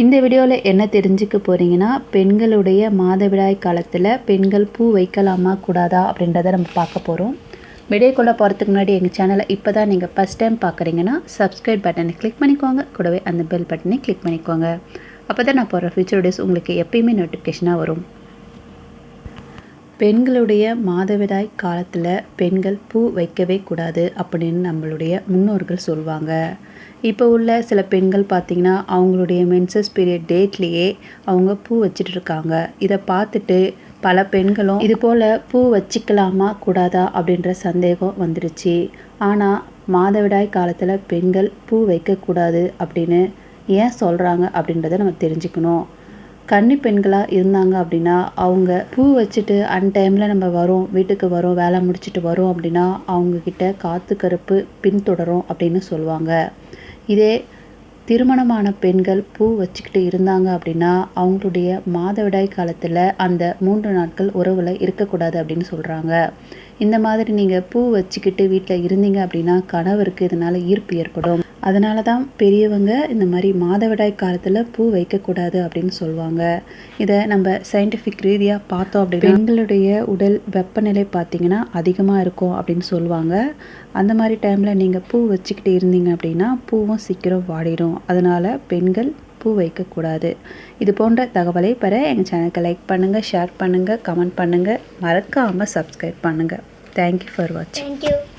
இந்த வீடியோவில் என்ன தெரிஞ்சுக்க போகிறீங்கன்னா பெண்களுடைய மாதவிடாய் காலத்தில் பெண்கள் பூ வைக்கலாமா கூடாதா அப்படின்றத நம்ம பார்க்க போகிறோம் வீடியோக்குள்ளே போகிறதுக்கு முன்னாடி எங்கள் சேனலை இப்போ தான் நீங்கள் ஃபஸ்ட் டைம் பார்க்குறீங்கன்னா சப்ஸ்கிரைப் பட்டனை கிளிக் பண்ணிக்கோங்க. கூடவே அந்த பெல் பட்டனை கிளிக் பண்ணிக்கோங்க. அப்போ தான் நான் போகிற ஃபியூச்சர் வீடியோஸ் உங்களுக்கு எப்பயுமே நோட்டிஃபிகேஷனாக வரும். பெண்களுடைய மாதவிடாய் காலத்தில் பெண்கள் பூ வைக்கவே கூடாது அப்படின்னு நம்மளுடைய முன்னோர்கள் சொல்லுவாங்க இப்போ உள்ள சில பெண்கள் பார்த்திங்கன்னா அவங்களுடைய மென்சஸ் பீரியட் டேட்லேயே அவங்க பூ வச்சுட்டு இருக்காங்க. இதை பார்த்துட்டு பல பெண்களும் இது போல் பூ வச்சுக்கலாமா கூடாதா? அப்படின்ற சந்தேகம் வந்துடுச்சு ஆனால் மாதவிடாய் காலத்தில் பெண்கள் பூ வைக்கக்கூடாது அப்படின்னு ஏன் சொல்கிறாங்க அப்படின்றத நம்ம தெரிஞ்சுக்கணும். கன்னி பெண்களாக இருந்தாங்க அப்படின்னா அவங்க பூ வச்சுட்டு அன் டைமில் நம்ம வரோம் வீட்டுக்கு வரோம் வேலை முடிச்சுட்டு வரோம் அப்படின்னா அவங்கக்கிட்ட காற்று கருப்பு பின்தொடரும் அப்படின்னு சொல்லுவாங்க. இதே திருமணமான பெண்கள் பூ வச்சுக்கிட்டு இருந்தாங்க அப்படின்னா அவங்களுடைய மாதவிடாய் காலத்தில் அந்த மூன்று நாட்கள் உறவில் இருக்கக்கூடாது அப்படின்னு சொல்கிறாங்க இந்த மாதிரி நீங்கள் பூ வச்சுக்கிட்டு வீட்டில் இருந்தீங்க அப்படின்னா கணவருக்கு இதனால் ஈர்ப்பு ஏற்படும். அதனால தான் பெரியவங்க இந்த மாதிரி மாதவிடாய் காலத்தில் பூ வைக்கக்கூடாது அப்படின்னு சொல்லுவாங்க. இதை நம்ம சயின்டிஃபிக் ரீதியாக பார்த்தோம் அப்படின்னா பெண்களுடைய உடல் வெப்பநிலை பார்த்திங்கன்னா அதிகமாக இருக்கும் அப்படின்னு சொல்லுவாங்க. அந்த மாதிரி டைமில் நீங்கள் பூ வச்சுக்கிட்டு இருந்தீங்க அப்படின்னா பூவும் சீக்கிரம் வாடிடும். அதனால் பெண்கள் பூ வைக்கக்கூடாது. இது போன்ற தகவலை பெற எங்கள் சேனலுக்கு லைக் பண்ணுங்கள் ஷேர் பண்ணுங்கள் கமெண்ட் பண்ணுங்கள் மறக்காமல் சப்ஸ்கிரைப் பண்ணுங்கள் தேங்க்யூ ஃபார் வாட்சிங் Thank.